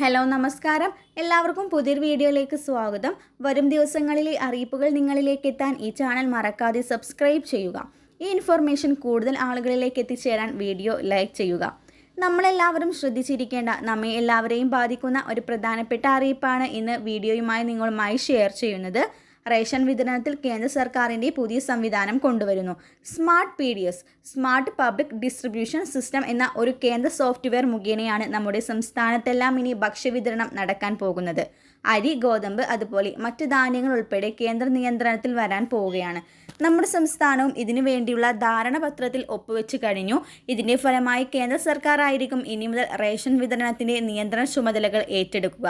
Hello നമസ്കാരം. എല്ലാവർക്കും പുതിയൊരു വീഡിയോയിലേക്ക് സ്വാഗതം. വരും ദിവസങ്ങളിലെ അറിയിപ്പുകൾ നിങ്ങളിലേക്ക് എത്താൻ ഈ ചാനൽ മറക്കാതെ സബ്സ്ക്രൈബ് ചെയ്യുക. ഈ ഇൻഫർമേഷൻ കൂടുതൽ ആളുകളിലേക്ക് എത്തിച്ചേരാൻ വീഡിയോ ലൈക്ക് ചെയ്യുക. നമ്മളെല്ലാവരും ശ്രദ്ധിച്ചിരിക്കേണ്ട നമ്മെ എല്ലാവരെയും ബാധിക്കുന്ന ഒരു പ്രധാനപ്പെട്ട അറിയിപ്പാണ് ഇന്ന് വീഡിയോയുമായി നിങ്ങളുമായി ഷെയർ ചെയ്യുന്നത്. റേഷൻ വിതരണത്തിൽ കേന്ദ്ര സർക്കാരിന്റെ പുതിയ സംവിധാനം കൊണ്ടുവരുന്നു. Smart P D S smart public distribution system എന്ന ഒരു കേന്ദ്ര സോഫ്റ്റ്വെയർ മുഖേനയാണ് നമ്മുടെ സംസ്ഥാനത്തെല്ലാം ഇനി ഭക്ഷ്യവിതരണം നടക്കാൻ പോകുന്നത്. അരി ഗോതമ്പ് അതുപോലെ മറ്റ് ധാന്യങ്ങൾ ഉൾപ്പെടെ കേന്ദ്ര നിയന്ത്രണത്തിൽ വരാൻ പോവുകയാണ്. നമ്മുടെ സംസ്ഥാനവും ഇതിനു വേണ്ടിയുള്ള ധാരണപത്രത്തിൽ ഒപ്പുവെച്ച് കഴിഞ്ഞു. ഇതിന്റെ ഫലമായി കേന്ദ്ര സർക്കാർ ആയിരിക്കും ഇനി മുതൽ റേഷൻ വിതരണത്തിന്റെ നിയന്ത്രണ ചുമതലകൾ ഏറ്റെടുക്കുക.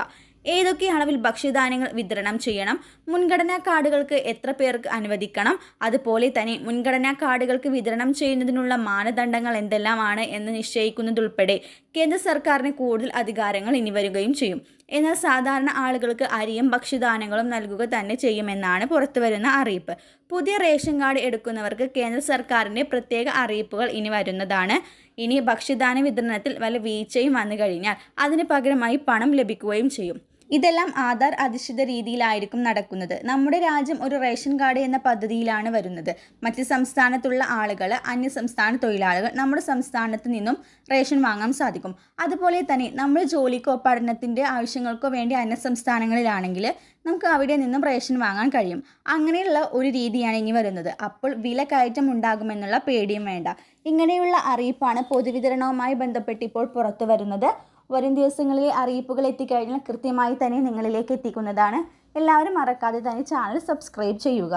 ഏതൊക്കെ അളവിൽ ഭക്ഷ്യധാന്യങ്ങൾ വിതരണം ചെയ്യണം? മുൻഗണനാ കാർഡുകൾക്ക് എത്ര പേർക്ക് അനുവദിക്കണം? അതുപോലെ തന്നെ മുൻഗണനാ കാർഡുകൾക്ക് വിതരണം ചെയ്യുന്നതിനുള്ള മാനദണ്ഡങ്ങൾ എന്തെല്ലാമാണ് എന്ന് നിശ്ചയിക്കുന്നതുൾപ്പെടെ കേന്ദ്ര സർക്കാരിന് കൂടുതൽ അധികാരങ്ങൾ ഇനി വരികയും ചെയ്യും. എന്നാൽ സാധാരണ ആളുകൾക്ക് അരിയും ഭക്ഷ്യധാന്യങ്ങളും നൽകുക തന്നെ ചെയ്യുമെന്നാണ് പുറത്തുവരുന്ന അറിയിപ്പ്. പുതിയ റേഷൻ കാർഡ് എടുക്കുന്നവർക്ക് കേന്ദ്ര സർക്കാരിന്റെ പ്രത്യേക അറിയിപ്പുകൾ ഇനി വരുന്നതാണ്. ഇനി ഭക്ഷ്യധാന്യ വിതരണത്തിൽ വല്ല വീഴ്ചയും വന്നു കഴിഞ്ഞാൽ അതിന് പകരമായി പണം ലഭിക്കുകയും ചെയ്യും. ഇതെല്ലാം ആധാർ അധിഷ്ഠിത രീതിയിലായിരിക്കും നടക്കുന്നത്. നമ്മുടെ രാജ്യം ഒരു റേഷൻ കാർഡ് എന്ന പദ്ധതിയിലാണ് വരുന്നത്. മറ്റ് സംസ്ഥാനത്തുള്ള ആളുകൾ അന്യ സംസ്ഥാന തൊഴിലാളികൾ നമ്മുടെ സംസ്ഥാനത്ത് നിന്നും റേഷൻ വാങ്ങാൻ സാധിക്കും. അതുപോലെ തന്നെ നമ്മൾ ജോലിക്കോ പഠനത്തിന്റെ ആവശ്യങ്ങൾക്കോ വേണ്ടി അന്യ സംസ്ഥാനങ്ങളിലാണെങ്കിൽ നമുക്ക് അവിടെ നിന്നും റേഷൻ വാങ്ങാൻ കഴിയും. അങ്ങനെയുള്ള ഒരു രീതിയാണ് ഇനി വരുന്നത്. അപ്പോൾ വില കയറ്റം ഉണ്ടാകുമെന്നുള്ള പേടിയും വേണ്ട. ഇങ്ങനെയുള്ള അറിയിപ്പാണ് പൊതുവിതരണവുമായി ബന്ധപ്പെട്ട് ഇപ്പോൾ പുറത്തു വരുന്നത്. വരും ദിവസങ്ങളിലെ അറിയിപ്പുകൾ എത്തിക്കഴിഞ്ഞാൽ കൃത്യമായി തന്നെ നിങ്ങളിലേക്ക് എത്തിക്കുന്നതാണ്. എല്ലാവരും മറക്കാതെ തന്നെ ചാനൽ സബ്സ്ക്രൈബ് ചെയ്യുക.